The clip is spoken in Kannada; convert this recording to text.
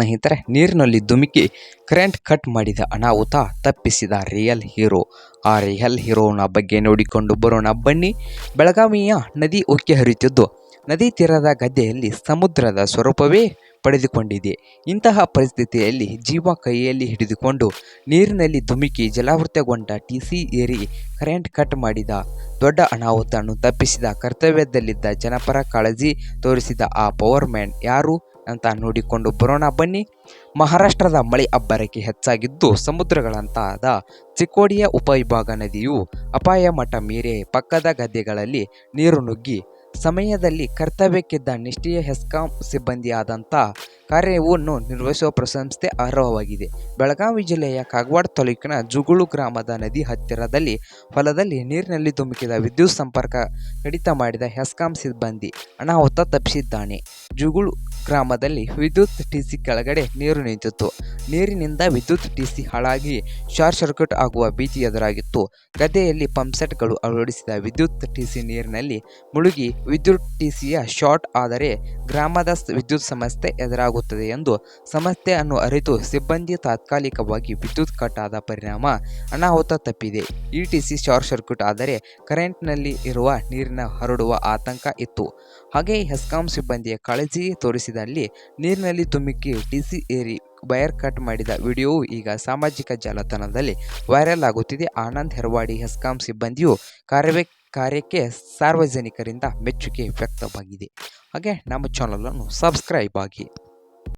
ಸ್ನೇಹಿತರೆ, ನೀರಿನಲ್ಲಿ ಧುಮುಕಿ ಕರೆಂಟ್ ಕಟ್ ಮಾಡಿದ ಅನಾಹುತ ತಪ್ಪಿಸಿದ ರಿಯಲ್ ಹೀರೋ. ಆ ರಿಯಲ್ ಹೀರೋನ ಬಗ್ಗೆ ನೋಡಿಕೊಂಡು ಬರೋಣ ಬನ್ನಿ. ಬೆಳಗಾವಿಯ ನದಿ ಉಕ್ಕಿ ಹರಿಯುತ್ತಿದ್ದು ನದಿ ತೀರದ ಗದ್ದೆಯಲ್ಲಿ ಸಮುದ್ರದ ಸ್ವರೂಪವೇ ಪಡೆದುಕೊಂಡಿದೆ. ಇಂತಹ ಪರಿಸ್ಥಿತಿಯಲ್ಲಿ ಜೀವ ಕೈಯಲ್ಲಿ ಹಿಡಿದುಕೊಂಡು ನೀರಿನಲ್ಲಿ ಧುಮುಕಿ ಜಲಾವೃತಗೊಂಡ ಟಿಸಿ ಏರಿ ಕರೆಂಟ್ ಕಟ್ ಮಾಡಿದ ದೊಡ್ಡ ಅನಾಹುತವನ್ನು ತಪ್ಪಿಸಿದ ಕರ್ತವ್ಯದಲ್ಲಿದ್ದ ಜನಪರ ಕಾಳಜಿ ತೋರಿಸಿದ ಆ ಪವರ್ ಮ್ಯಾನ್ ಯಾರು? ಅಂತ ನೋಡಿಕೊಂಡು ಬರೋಣ. ಬನ್ನಿ. ಮಹಾರಾಷ್ಟ್ರದ ಮಳೆ ಅಬ್ಬರಕ್ಕೆ ಹೆಚ್ಚಾಗಿದ್ದು ಸಮುದ್ರಗಳಂತಾದ ಚಿಕ್ಕೋಡಿಯ ಉಪವಿಭಾಗ ನದಿಯು ಅಪಾಯ ಮಟ್ಟ ಮೀರಿ ಪಕ್ಕದ ಗದ್ದೆಗಳಲ್ಲಿ ನೀರು ನುಗ್ಗಿ ಸಮಯದಲ್ಲಿ ಕರ್ತವ್ಯಕ್ಕಿದ್ದ ನಿಷ್ಠೆಯ ಹೆಸ್ಕಾಂ ಸಿಬ್ಬಂದಿಯಾದಂಥ ಕಾರ್ಯವನ್ನು ನಿರ್ವಹಿಸುವ ಪ್ರಶಂಸೆ ಅರ್ಹವಾಗಿದೆ ಬೆಳಗಾವಿ ಜಿಲ್ಲೆಯ ಕಾಗವಾಡ ತಾಲೂಕಿನ ಜುಗುಳು ಗ್ರಾಮದ ನದಿ ಹತ್ತಿರದಲ್ಲಿ ಹೊಲದಲ್ಲಿ ನೀರಿನಲ್ಲಿ ಧುಮುಕಿದ ವಿದ್ಯುತ್ ಸಂಪರ್ಕ ಕಡಿತ ಮಾಡಿದ ಹೆಸ್ಕಾಂ ಸಿಬ್ಬಂದಿ ಅನಾಹುತ ತಪ್ಪಿಸಿದ್ದಾನೆ. ಜುಗುಳು ಗ್ರಾಮದಲ್ಲಿ ವಿದ್ಯುತ್ ಟಿಸಿ ಕೆಳಗಡೆ ನೀರು ನಿಂತಿತ್ತು. ನೀರಿನಿಂದ ವಿದ್ಯುತ್ ಟಿಸಿ ಹಾಳಾಗಿ ಶಾರ್ಟ್ ಸರ್ಕ್ಯೂಟ್ ಆಗುವ ಭೀತಿ ಎದುರಾಗಿತ್ತು. ಗದ್ದೆಯಲ್ಲಿ ಪಂಪ್ಸೆಟ್ಗಳು ಅಳವಡಿಸಿದ ವಿದ್ಯುತ್ ಟಿಸಿ ನೀರಿನಲ್ಲಿ ಮುಳುಗಿ ವಿದ್ಯುತ್ ಟಿಸಿಯ ಶಾರ್ಟ್ ಆದರೆ ಗ್ರಾಮದ ವಿದ್ಯುತ್ ಸಮಸ್ಯೆ ಎದುರಾಗುತ್ತದೆ ಎಂದು ಸಮಸ್ಯೆಯನ್ನು ಅರಿತು ಸಿಬ್ಬಂದಿ ತಾತ್ಕಾಲಿಕವಾಗಿ ವಿದ್ಯುತ್ ಕಟ್ ಆದ ಪರಿಣಾಮ ಅನಾಹುತ ತಪ್ಪಿದೆ. ಈ ಟಿಸಿ ಶಾರ್ಟ್ ಸರ್ಕ್ಯೂಟ್ ಆದರೆ ಕರೆಂಟ್ನಲ್ಲಿ ಇರುವ ನೀರಿನ ಹರಡುವ ಆತಂಕ ಇತ್ತು. ಹಾಗೆ ಹೆಸ್ಕಾಂ ಸಿಬ್ಬಂದಿಯ ಕಾಳಜಿ ತೋರಿಸಿದಲ್ಲಿ ನೀರಿನಲ್ಲಿ ತುಮಿಕ್ಕಿ ಟಿಸಿ ಏರಿ ವೈರ್ ಕಟ್ ಮಾಡಿದ ವಿಡಿಯೋವು ಈಗ ಸಾಮಾಜಿಕ ಜಾಲತಾಣದಲ್ಲಿ ವೈರಲ್ ಆಗುತ್ತಿದೆ. ಆನಂದ್ ಹೆರವಾಡಿ ಹೆಸ್ಕಾಂ ಸಿಬ್ಬಂದಿಯು ಕಾರ್ಯವೇ ಕಾರ್ಯಕ್ಕೆ ಸಾರ್ವಜನಿಕರಿಂದ ಮೆಚ್ಚುಗೆ ವ್ಯಕ್ತವಾಗಿದೆ. ಹಾಗೆ ನಮ್ಮ ಚಾನಲನ್ನು ಸಬ್ಸ್ಕ್ರೈಬ್ ಆಗಿ.